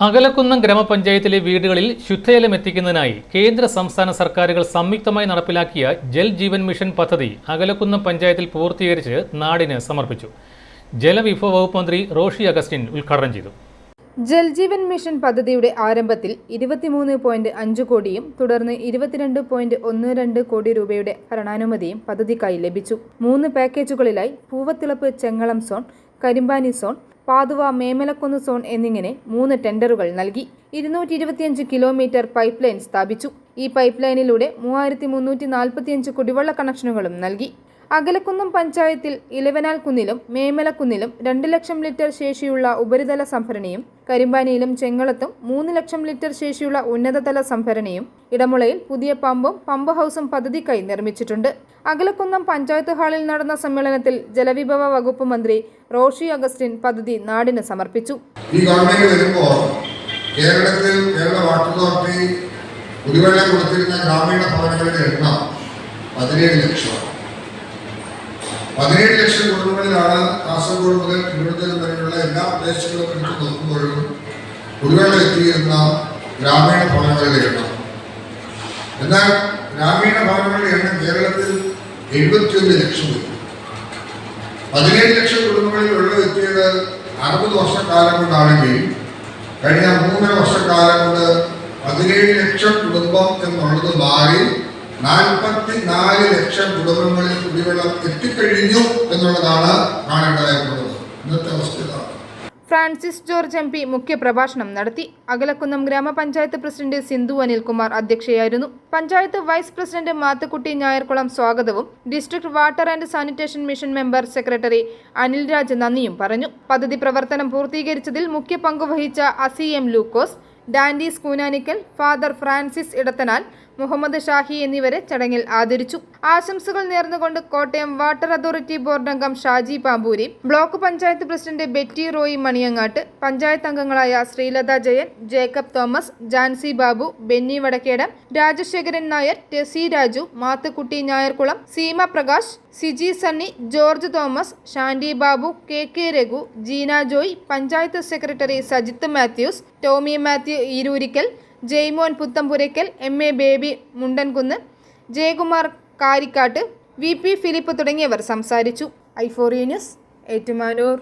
അകലക്കുന്നം ഗ്രാമപഞ്ചായത്തിലെ വീടുകളിൽ ശുദ്ധജലം എത്തിക്കുന്നതിനായി കേന്ദ്ര സംസ്ഥാന സർക്കാരുകൾ സംയുക്തമായി നടപ്പിലാക്കിയ ജൽ ജീവൻ മിഷൻ പദ്ധതി അകലക്കുന്നം പഞ്ചായത്തിൽ പൂർത്തീകരിച്ച് നാടിന് സമർപ്പിച്ചു. ജലവിഭവ വകുപ്പ് മന്ത്രി റോഷി അഗസ്റ്റിൻ ഉദ്ഘാടനം ചെയ്തു. ജൽജീവൻ മിഷൻ പദ്ധതിയുടെ ആരംഭത്തിൽ ഇരുപത്തിമൂന്ന് പോയിന്റ് അഞ്ച് കോടിയും തുടർന്ന് ഇരുപത്തിരണ്ട് പോയിന്റ് ഒന്ന് രണ്ട് കോടി രൂപയുടെ ഭരണാനുമതിയും പദ്ധതിക്കായി ലഭിച്ചു. മൂന്ന് പാക്കേജുകളിലായി Poovathilappu Chengalam zone Karimpani zone Pathuva Memalakkunnu zone എന്നിങ്ങനെ മൂന്ന് ടെൻഡറുകൾ നൽകി ഇരുന്നൂറ്റി ഇരുപത്തിയഞ്ച് കിലോമീറ്റർ പൈപ്പ് ലൈൻ സ്ഥാപിച്ചു. ഈ പൈപ്പ് ലൈനിലൂടെ മൂവായിരത്തി മുന്നൂറ്റി നാൽപ്പത്തിയഞ്ച് കുടിവെള്ള കണക്ഷനുകളും നൽകി. അകലക്കുന്നം പഞ്ചായത്തിൽ ഇലവനാൽ കുന്നിലും മേമലക്കുന്നിലും രണ്ട് ലക്ഷം ലിറ്റർ ശേഷിയുള്ള ഉപരിതല സംഭരണിയും കരിമ്പാനിയിലും ചെങ്ങളത്തും മൂന്ന് ലക്ഷം ലിറ്റർ ശേഷിയുള്ള ഉന്നതതല സംഭരണിയും ഇടമുളയിൽ പുതിയ പമ്പും പമ്പ് ഹൗസും പദ്ധതിക്കായി നിർമ്മിച്ചിട്ടുണ്ട്. അകലക്കുന്നം പഞ്ചായത്ത് ഹാളിൽ നടന്ന സമ്മേളനത്തിൽ ജലവിഭവ വകുപ്പ് മന്ത്രി റോഷി അഗസ്റ്റിൻ പദ്ധതി നാടിന് സമർപ്പിച്ചു. ഈ കേരളത്തിൽ കേരള ഗ്രാമീണ എണ്ണം പതിനേഴ് ലക്ഷം പതിനേഴ് ലക്ഷം കുടുംബങ്ങളിലാണ് കാസർഗോഡ് മുതൽ തിരുവനന്തപുരം വരെയുള്ള എല്ലാ പ്രദേശങ്ങളും എടുത്ത് നോക്കുമ്പോഴും കുടിവെള്ളം എത്തിയിരുന്ന ഗ്രാമീണ ഭവനങ്ങളുടെ എണ്ണം. എന്നാൽ ഗ്രാമീണ ഭവനങ്ങളുടെ എണ്ണം കേരളത്തിൽ എഴുപത്തിയൊന്ന് ലക്ഷം വരും. പതിനേഴ് ലക്ഷം കുടുംബങ്ങളിൽ വെള്ളം എത്തിയത് അറുപത് വർഷക്കാലം കൊണ്ടാണെങ്കിൽ കഴിഞ്ഞ മൂന്നര വർഷക്കാലം കൊണ്ട് പതിനേഴ് ലക്ഷം കുടുംബം എന്നുള്ളത് മാറി നാൽപ്പത്തി നാല് ലക്ഷം കുടുംബങ്ങളിൽ കുടിവെള്ളം എത്തിക്കഴിഞ്ഞു എന്നുള്ളതാണ് കാണേണ്ടതായിട്ടുള്ളത് ഇന്നത്തെ അവസ്ഥ ഫ്രാൻസിസ് ജോർജ് എം പി മുഖ്യപ്രഭാഷണം നടത്തി. അകലക്കുന്നം ഗ്രാമപഞ്ചായത്ത് പ്രസിഡന്റ് സിന്ധു അനിൽകുമാർ അധ്യക്ഷയായിരുന്നു. പഞ്ചായത്ത് വൈസ് പ്രസിഡന്റ് മാത്തുക്കുട്ടി ഞായർകുളം സ്വാഗതവും. District water and sanitation mission member secretary Anil Raj നന്ദിയും പറഞ്ഞു. പദ്ധതി പ്രവർത്തനം പൂർത്തീകരിച്ചതിൽ മുഖ്യ പങ്കുവഹിച്ച അസി എം ലൂക്കോസ് ഡാൻഡി സ്കൂനാനിക്കൽ ഫാദർ ഫ്രാൻസിസ് ഇടത്തനാൽ മുഹമ്മദ് ഷാഹി എന്നിവരെ ചടങ്ങിൽ ആദരിച്ചു. ആശംസകൾ നേർന്നുകൊണ്ട് കോട്ടയം വാട്ടർ അതോറിറ്റി ബോർഡ് അംഗം Shaji Pampoori block panchayat president Betty Roy Maniyangattu panchayat അംഗങ്ങളായ Sreelatha Jayan Jacob Thomas Jancy Babu Benny Vadakkedam Rajasekharan Nair Tessy Raju Mathukutty Nayarkulam Seema Prakash Siji Sunny George Thomas Shandy Babu K K Raghu Jeena Joy panchayat secretary Sajith Mathews Tommy Mathew Eeroorikkal Jaimon Puthampurackal M A Baby Mundankunnu Jayakumar Karikkattu V P Philip തുടങ്ങിയവർ സംസാരിച്ചു. ഐഫോറിയ news Ettumanoor.